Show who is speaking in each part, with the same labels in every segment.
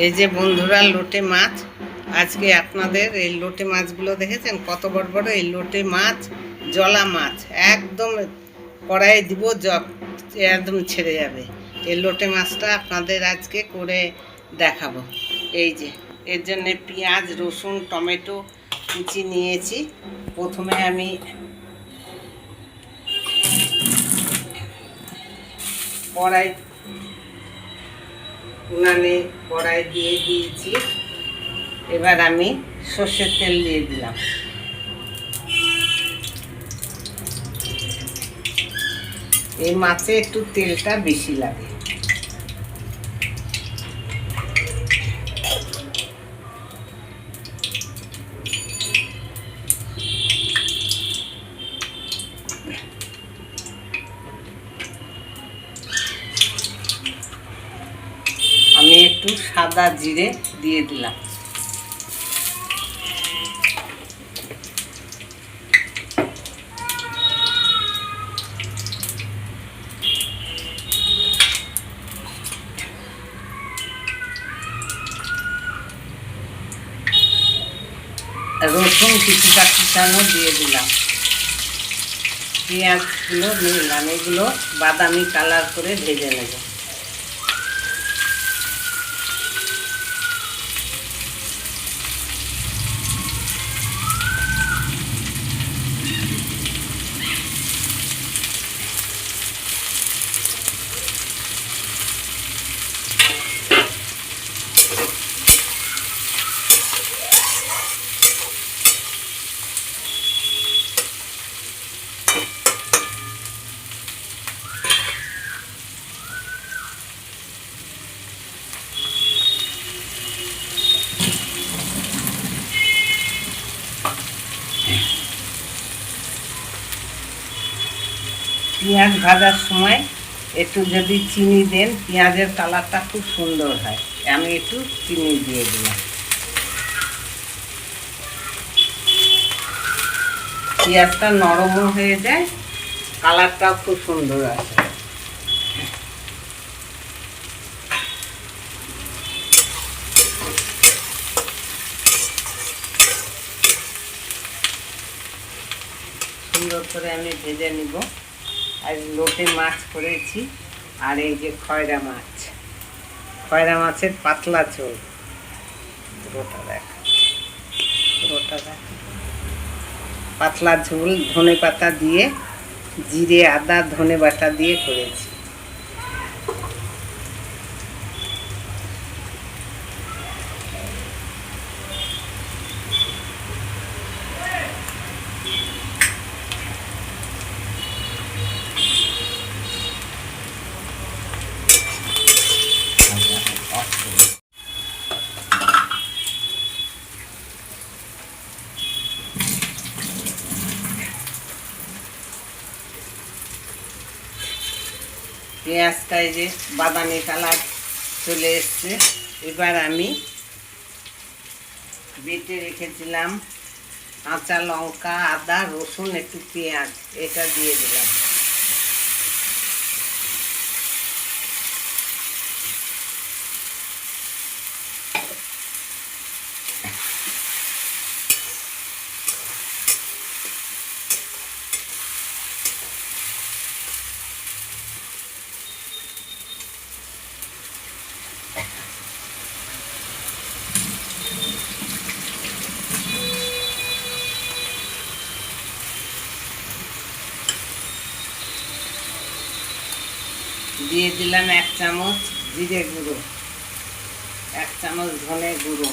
Speaker 1: এই যে বন্ধুরা, লোটে মাছ। আজকে আপনাদের এই লোটে মাছগুলো দেখেছেন? কত বড় বড় এই লোটে মাছ, জলা মাছ। একদম কড়াইয়ে দিব একদম ছেড়ে যাবে। এই লোটে মাছটা আপনাদের আজকে করে দেখাবো। এই যে, এর জন্য পেঁয়াজ, রসুন, টমেটো কুচি নিয়েছি। প্রথমে আমি কড়াই উনানে কড়াই দিয়ে দিয়েছি। এবার আমি সর্ষের তেল দিয়ে দিলাম। এই মাছে একটু তেলটা বেশি লাগে আমি একটু সাদা জিরে দিয়ে দিলাম। রসুন কিছুটা কুচানো দিয়ে দিলাম। পেঁয়াজগুলো, নিলাম, এগুলো বাদামি কালার করে ভেজে নেব। পেঁয়াজ ভাজার সময় একটু যদি চিনি দেন, পেঁয়াজের কালারটা খুব সুন্দর হয়। আমি একটু চিনি দিয়ে দিলাম। পেঁয়াজটা নরমও হয়ে যায়, কালারটাও খুব সুন্দর আছে সুন্দর করে আমি ভেজে নিব। আর লোটে মাছ করেছি। আর এই যে খয়রা মাছ। খয়রা মাছের পাতলা চোল পুরোটা দেখ। পুরোটা দেখ। পাতলা ঝোল ধনে পাতা দিয়ে, জিরে, আদা ধনে বাটা দিয়ে করেছি। পেঁয়াজটা এই যে বাদামি কালার চলে এসছে। এবার আমি বেটে রেখেছিলাম কাঁচা লঙ্কা, আদা, রসুন, একটু পেঁয়াজ, এটা দিয়ে দিলাম। দিলাম এক চামচ জিরে গুঁড়ো, এক চামচ ধনে গুঁড়ো।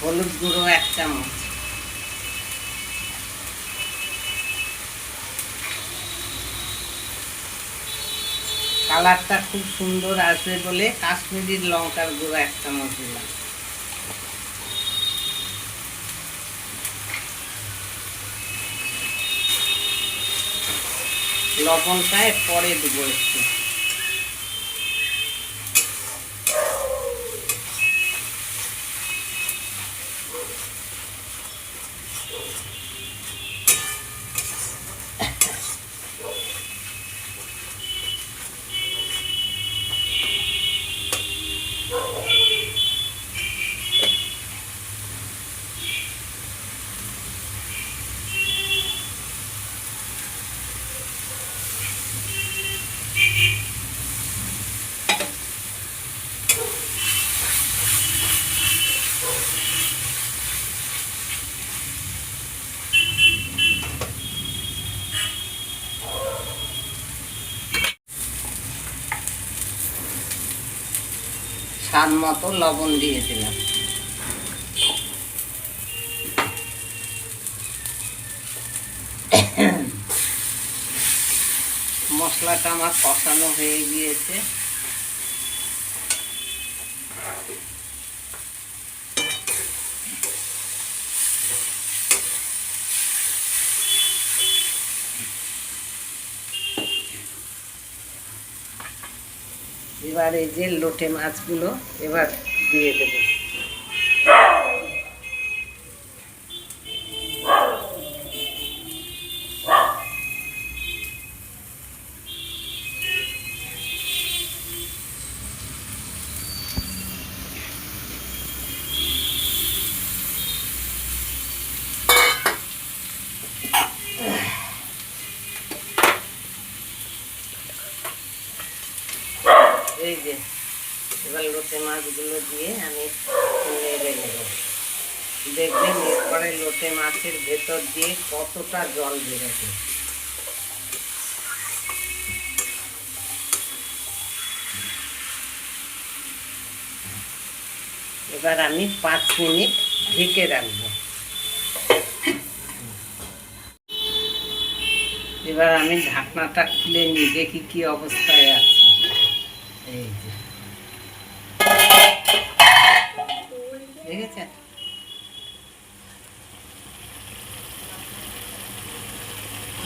Speaker 1: হলুদ গুঁড়ো এক চামচ। কালারটা খুব সুন্দর আসবে বলে কাশ্মীরি লঙ্কার গুঁড়ো এক চামচ দিলাম। লবণটায় পরে দেবো একটু। স্বাদ মতো লবণ দিয়ে দিলাম। মশলাটা আমার কষানো হয়ে গিয়েছে। এবার এই যে লোটে মাছগুলো এবার দিয়ে দেব। এবার লোটে মাছগুলো দিয়ে আমি নেড়ে নেব দেখবেন এরপরে লোটে মাছের ভেতর দিয়ে কতটা জল বেরোবে। এবার আমি পাঁচ মিনিট ঢেকে রাখব। এবার আমি ঢাকনাটা খুলে নিই, দেখি কি অবস্থায় আছে। এই যে।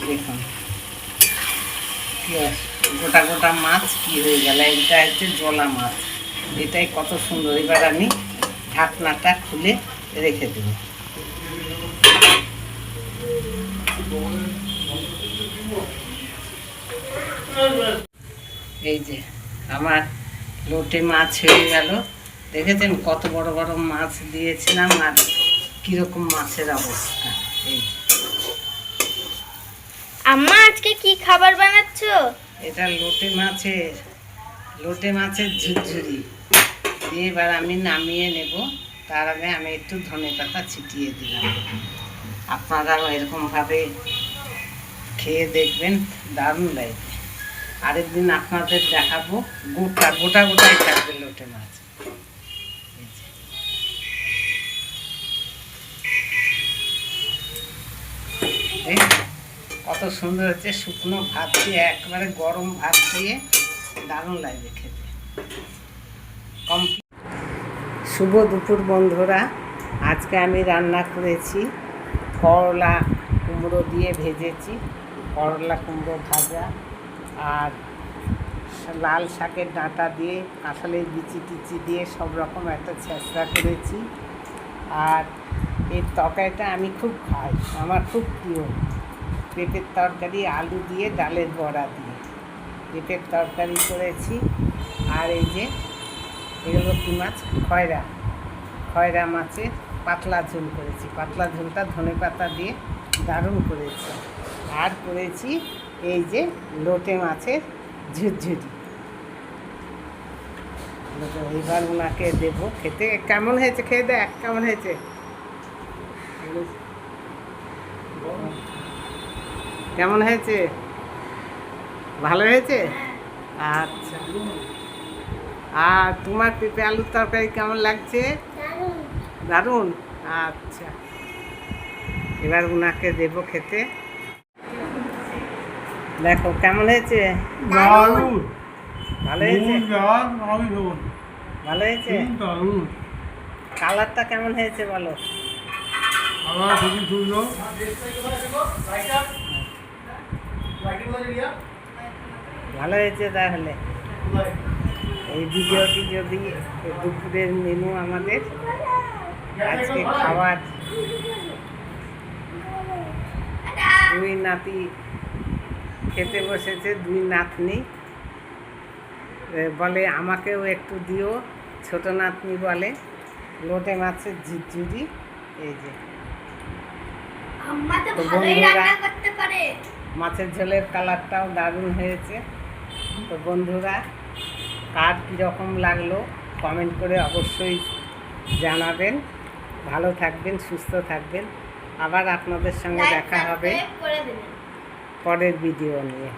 Speaker 1: দেখুন। গোটা গোটা মাছ কি হয়ে গেল? এটা হচ্ছে জলা মাছ। এটাই কত সুন্দর। এবার আমি ঢাকনাটা খুলে রেখে দেব। এই যে, আমার লোটে মাছ হয়ে গেল। দেখেছেন কত বড় বড় মাছ দিয়েছিলাম আর কীরকম মাছের অবস্থা এই।
Speaker 2: আম্মা আজকে কি খাবার বানাচ্ছো?
Speaker 1: এটা লোটে মাছের লোটে মাছের ঝুরঝুরি। দিয়ে এবার আমি নামিয়ে নেব তার আগে আমি একটু ধনে পাতা ছিটিয়ে দিলাম। আপনারাও এরকমভাবে খেয়ে দেখবেন দারুণ লাগবে। আরেকদিন আপনাদের দেখাবো গোটা গোটা গোটাই থাকবে লোটে মাছ। এই কত সুন্দর হচ্ছে, শুকনো ভাত দিয়ে, একবারে গরম ভাত দিয়ে দারুণ লাগবে খেতে। শুভ দুপুর বন্ধুরা, আজকে আমি রান্না করেছি করলা কুমড়ো দিয়ে ভেজেছি, করলা কুমড়ো ভাজা আর লাল শাকের ডাঁটা দিয়ে, কাঁঠালের বিচি টিচি দিয়ে সব রকম একটা ছেঁচড়া করেছি। আর এই তরকারিটা আমি খুব খাই। আমার খুব প্রিয়। পেঁপের তরকারি, আলু দিয়ে, ডালের বড়া দিয়ে। পেঁপের তরকারি করেছি। আর এই যে এগুলো কী মাছ? খয়রা। খয়রা মাছের পাতলা ঝোল করেছি। পাতলা ঝোলটা ধনে পাতা দিয়ে দারুণ করেছি। আর করেছি এই যে লোটে মাছের ঝুরঝুরি। এবার ওনাকে দেবো খেতে। কেমন হয়েছে? খেয়ে দেখ, কেমন হয়েছে? কেমন হয়েছে? ভালো হয়েছে? আচ্ছা। আর তোমার পেঁপে আলুর তরকারি কেমন লাগছে? দারুণ। আচ্ছা। এবার ওনাকে দেবো খেতে। দেখো কেমন হয়েছে? ভালো হয়েছে? ভালো হয়েছে? কালারটা কেমন হয়েছে বলো? ভালো হয়েছে তাহলে। এই ভিডিওটি যদি দুপুরের মেনু আমাদের, আজকে খাবার দুই নাতি খেতে বসেছে, দুই নাতনি। বলে আমাকেও একটু দিও, ছোট নাতনি বলে। লোটে মাছের ঝিরঝুরি, এই যে।
Speaker 2: তো
Speaker 1: বন্ধুরা- মাছের ঝোলের কালারটাও দারুণ হয়েছে। তো বন্ধুরা কার কীরকম লাগল কমেন্ট করে অবশ্যই জানাবেন। ভালো থাকবেন সুস্থ থাকবেন। আবার আপনাদের সঙ্গে দেখা হবে পরের ভিডিও নিয়ে।